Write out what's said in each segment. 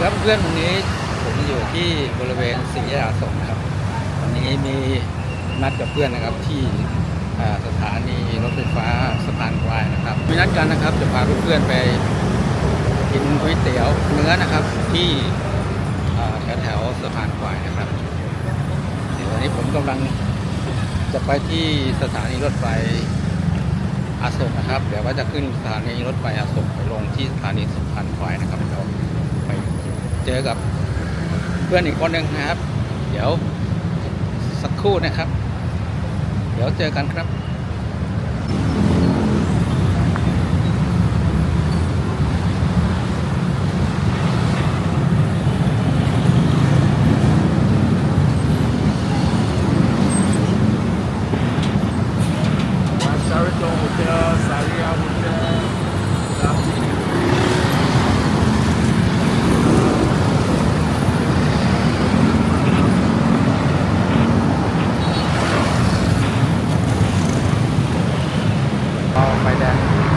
ครับเพื่อนวันนี้ผมอยู่ที่บริเวณสี่แยกอโศกนะครับวันนี้มีนัดกับเพื่อนนะครับที่สถานีรถไฟฟ้าสะพานควายนะครับมีนัดกันนะครับจะพาเพื่อนๆไปกินก๋วยเตี๋ยวเนื้อนะครับที่อ่าแถวสะพานควายนะครับเดี๋ยววันนี้ผมกำลังจะไปที่สถานีรถไฟอาโศกนะครับ เดี๋ยวว่าจะขึ้นสถานีรถไฟอาโศกไปลงที่สถานีสะพานควายนะครับ เจอกับเพื่อนอีกคนหนึ่งนะครับ เดี๋ยวสักครู่นะครับ เดี๋ยวเจอกันครับ ไฟแดง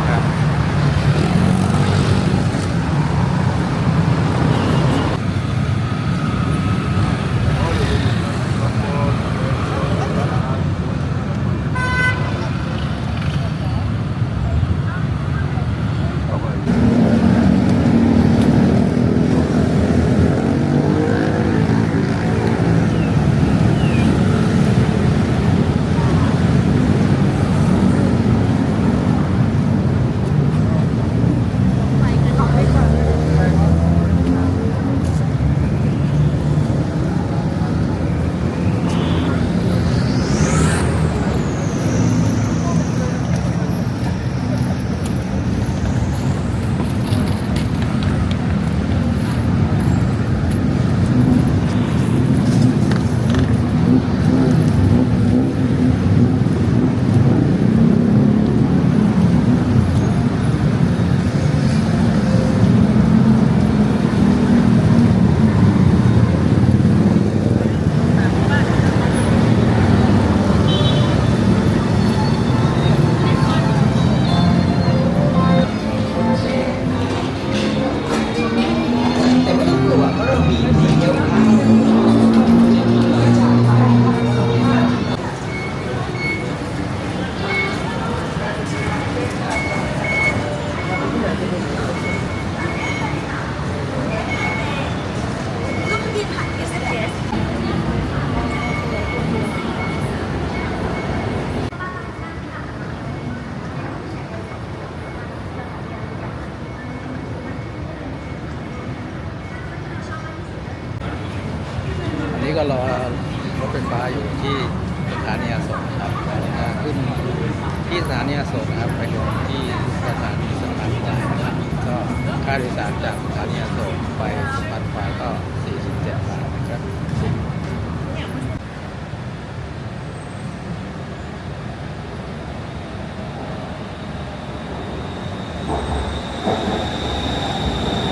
ที่สถานีอโศกนะครับ ไปลงที่สถานีสัมพันธ์ได้นะครับก็ค่าโดยสารจากสถานีอโศกไปสัมพันควายก็ 47 บาทนะครับ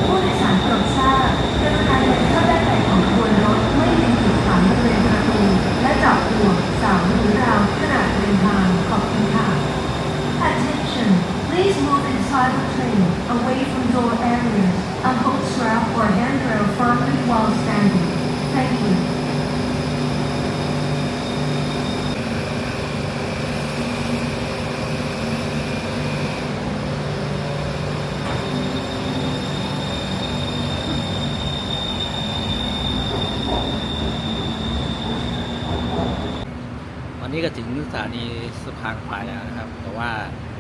ผู้โดยสารโปรดทราบกรุณาเดินเข้าด้านในของขบวนรถไม่ยืนกีดขวางบริเวณประตูและจับห่วงเสาหรือราวขณะเดินทางขอบคุณค่ะ Attention Please move inside the train away from door areas and hold strap or handrail firmly while standing. Thank you. วันนี้ก็ถึงสถานีสะพานควายแล้วนะครับ แต่ว่า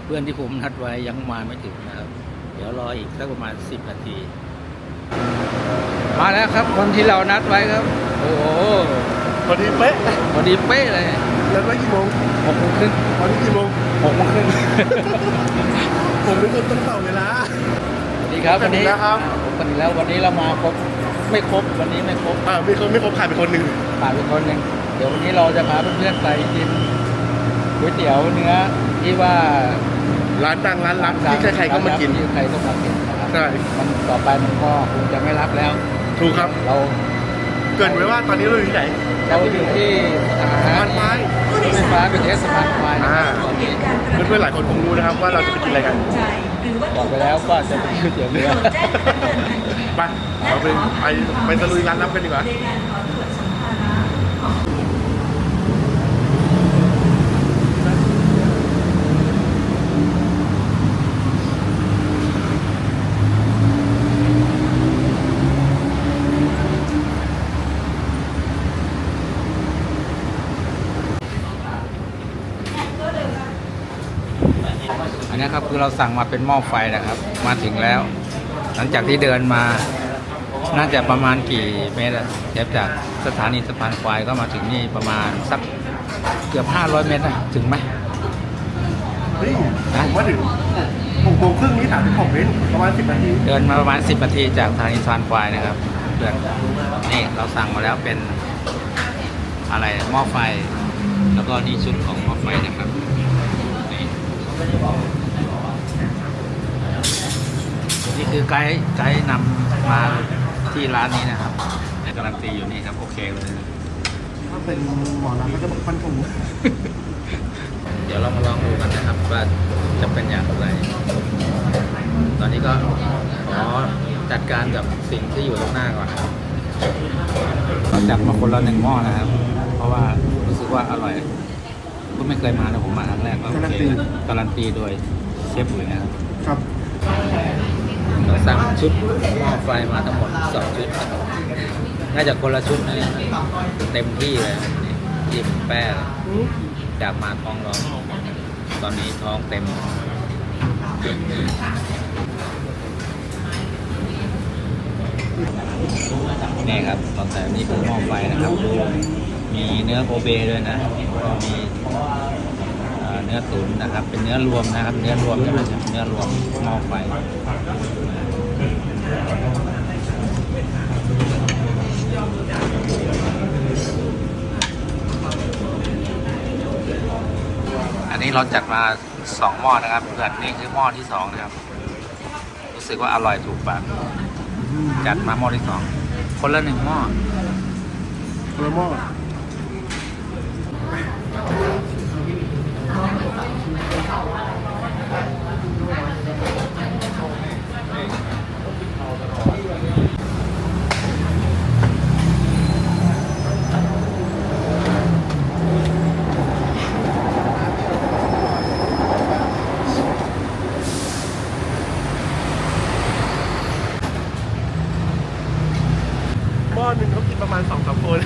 เพื่อนที่ผมนัดไว้ยังมาไม่ถึงนะครับ เดี๋ยวรออีกสักประมาณ 10 นาที มาแล้วครับ คนที่เรานัดไว้ครับ โอ้โหพอดีเป๊ะพอดีเป๊ะเลยแล้วก็กี่โมงหกโมงครึ่งตอนนี้กี่โมงหกโมงครึ่งผมเป็นคนต้องต่อเวลาสวัสดีครับวันนี้สวัสดีครับวันนี้แล้ววันนี้เรามาครบไม่ครบวันนี้ไม่ครบอ่ามีคนไม่ครบขาดไปคนหนึ่งขาดไปคนหนึ่งเดี๋ยววันนี้เราจะพาเพื่อนๆไปกินก๋วยเตี๋ยวเนื้อที่ว่า ร้านดังร้านรักที่ใครๆก็มากิน ที่ใครก็มากินนะครับใช่ มันต่อไปมันก็คงจะไม่รับแล้ว ถูกครับ เราเกรินไว้ว่าตอนนี้เราอยู่ที่ไหนเราอยู่ที่สถาสะพานนีไม้สรถไฟฟ้าเป็นเอสสะพานควายนะอ่าครับตอนนี้เพื่อนๆหลายคนคงรู้นะครับว่าเราจะไปกินอะไรกันบอกไปแล้วก็จะเป็นก๋วยเตี๋ยวเรือ ไปเราไปไปไปตะลุยร้านน้ำกันดีกว่า อันนี้ครับคือเราสั่งมาเป็นหม้อไฟนะครับ มาถึงแล้ว หลังจากที่เดินมา น่าจะประมาณกี่เมตรอะเทียบจากสถานีสะพานควายก็มาถึงนี่ประมาณสักเกือบ 500 เมตรนะถึงไหมเฮ้ยผมว่าถึงหกโมงครึ่งนี้ถามถึงผมเองประมาณสิบนาทีเดินมาประมาณ10นาทีจากสถานีสะพานควายนะครับเพื่อนนี่เราสั่งมาแล้วเป็นอะไรหม้อไฟ แล้วก็นี่ชุดของหม้อไฟนะครับนี่นี่ คือไกด์ไกด์นำมาที่ร้านนี้นะครับในการันตีอยู่นี่ครับ โอเคเลยถ้าเป็นหมอน้ำก็จะบอกฟันธงเดี๋ยวเรามาลองดูกันนะครับว่าจะเป็นอย่างไร ตอนนี้ก็ขอจัดการกับสิ่งที่อยู่ตรงหน้าก่อนนะครับเราจัดมาคนละหนึ่งหม้อนะครับ เพราะว่ารู้สึกว่าอร่อยก็ไม่เคยมานะผมมาครั้งแรกก็โอเคนะการันตีโดยเชฟอุ๋ยนะครับ ครับ เราสั่งชุดหม้อไฟมาทั้งหมดสองชุดครับน่าจะคนละชุดนะเนี่ยเต็มที่เลยยิบแป้งจากมาท้องร้องตอนนี้ท้องเต็มนี่ครับตอนแต่นี่เป็นหม้อไฟนะครับ มีเนื้อโกเบด้วยนะก็มีเนื้อตุ๋นนะครับ เป็นเนื้อรวมนะครับ เนื้อรวมใช่ไหมเนื้อรวมหม้อไฟ อันนี้เราจัดมาสองหม้อนะครับเพื่อนนี่คือหม้อที่สองนะครับ รู้สึกว่าอร่อยถูกปากจัดมาหม้อที่สองคนละหนึ่งหม้อคนละหม้อ หม้อหนึ่งเขากินประมาณสองสามคน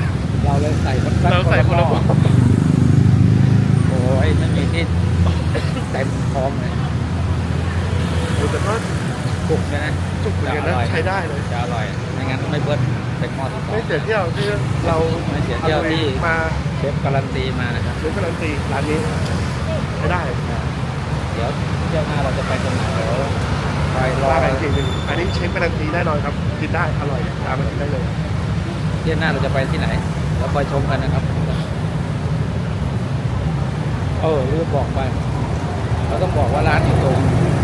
เราเลยใส่ เราใส่คนละหม้อโอ้ยไม่มีที่เต็มพร้อมเลยโอ้แต่ก็จุกใช่ไหมจุกเหมือนกันนะใช้ได้เลยจะอร่อยไม่งั้นไม่เบิร์ดเป็นหม้อที่สอไม่งเสียเที่ยวที่เราไม่เสียเที่ยวที่มาเชฟการันตีมานะครับซื้อการันตีร้านนี้ใช้ได้ เดี๋ยวเที่ยวหน้าเราจะไปตรงไหนเดี๋ยวไปรอว่ากันอีกทีหนึ่งอันนี้เชฟการันตีแน่นอนครับกินได้อร่อยตามมากินได้เลยเที่ยวหน้าเราจะไปที่ไหน เราคอยชมกันนะครับ เออลืมบอกไป เราต้องบอกว่าร้านอยู่ตรง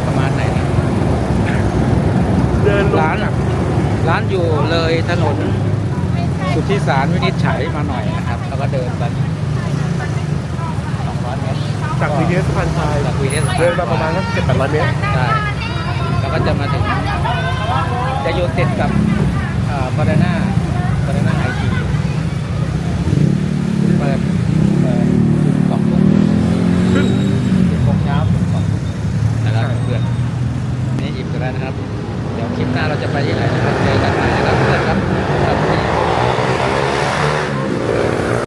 ประมาณไหนนะเดินลงร้านอะร้านอยู่เลยถนนสุทธิสารวินิจฉัยมาหน่อยนะครับ แล้วก็เดินไปสองร้อยเมตรจากวีเอสพันทรายจากวีเอสเดินมาประมาณสักเจ็ดแปดร้อยเมตรใช่แล้วก็จะมาถึงจะอยู่ติดกับ